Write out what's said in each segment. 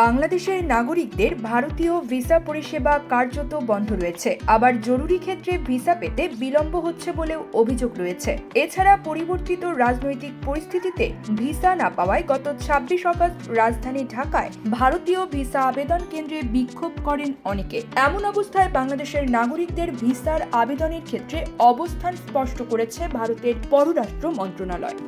বাংলাদেশের নাগরিকদের ভারতীয় ভিসা পরিষেবা কার্যত বন্ধ রয়েছে। আবার জরুরি ক্ষেত্রে ভিসা পেতে বিলম্ব হচ্ছে বলেও অভিযোগ রয়েছে। এছাড়া পরিবর্তিত রাজনৈতিক পরিস্থিতিতে ভিসা না পাওয়ায় গত ছাব্বিশ আগস্ট রাজধানী ঢাকায় ভারতীয় ভিসা আবেদন কেন্দ্রে বিক্ষোভ করেন অনেকে। এমন অবস্থায় বাংলাদেশের নাগরিকদের ভিসার আবেদনের ক্ষেত্রে অবস্থান স্পষ্ট করেছে ভারতের পররাষ্ট্র মন্ত্রণালয়।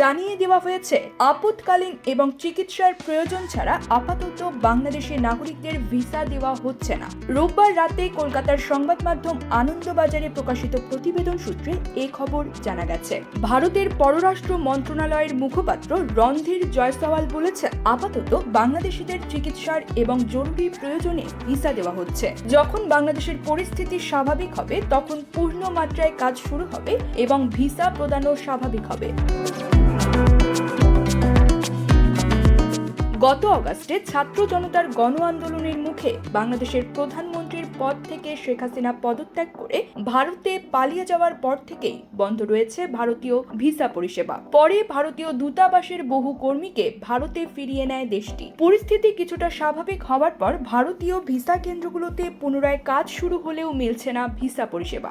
জানিয়ে দেওয়া হয়েছে, আপৎকালীন এবং চিকিৎসার প্রয়োজন ছাড়া আপাতত বাংলাদেশের নাগরিকদের ভিসা দেওয়া হচ্ছে না। রোববার রাতে কলকাতার সংবাদ মাধ্যম আনন্দবাজারে প্রকাশিত প্রতিবেদন সূত্রে এ খবর জানা গেছে। ভারতের পররাষ্ট্র মন্ত্রণালয়ের মুখপাত্র রণধীর জয়সওয়াল বলেছেন, আপাতত বাংলাদেশিদের চিকিৎসার এবং জরুরি প্রয়োজনে ভিসা দেওয়া হচ্ছে। যখন বাংলাদেশের পরিস্থিতি স্বাভাবিক হবে, তখন পূর্ণ মাত্রায় কাজ শুরু হবে এবং ভিসা প্রদানও স্বাভাবিক হবে। গত অগাস্টে ছাত্র জনতার গণ আন্দোলনের মুখে বাংলাদেশের প্রধানমন্ত্রীর পদ থেকে শেখ হাসিনা পদত্যাগ করে ভারতে পালিয়ে যাওয়ার পর থেকেই বন্ধ রয়েছে ভারতীয় ভিসা পরিষেবা। পরে ভারতীয় দূতাবাসের বহু কর্মীকে ভারতে ফিরিয়ে নেয় দেশটি। পরিস্থিতি কিছুটা স্বাভাবিক হওয়ার পর ভারতীয় ভিসা কেন্দ্রগুলোতে পুনরায় কাজ শুরু হলেও মিলছে না ভিসা পরিষেবা।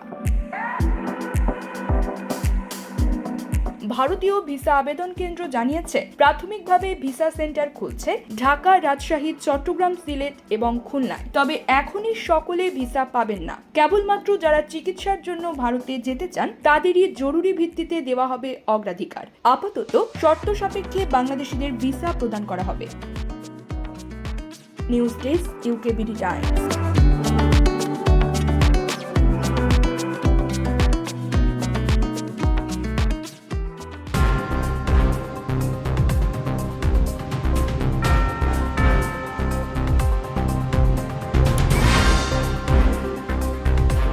ভারতীয় ভিসা আবেদন কেন্দ্র জানিয়েছে, প্রাথমিকভাবে ভিসা সেন্টার খুলছে ঢাকা, রাজশাহী, চট্টগ্রাম, সিলেট এবং খুলনায়। তবে এখনই সকলে ভিসা পাবেন না। কেবলমাত্র যারা চিকিৎসার জন্য ভারতে যেতে চান, তাদেরই জরুরি ভিত্তিতে দেওয়া হবে অগ্রাধিকার। আপাতত শর্ত সাপেক্ষে বাংলাদেশিদের ভিসা প্রদান করা হবে। News desk UKBD Times.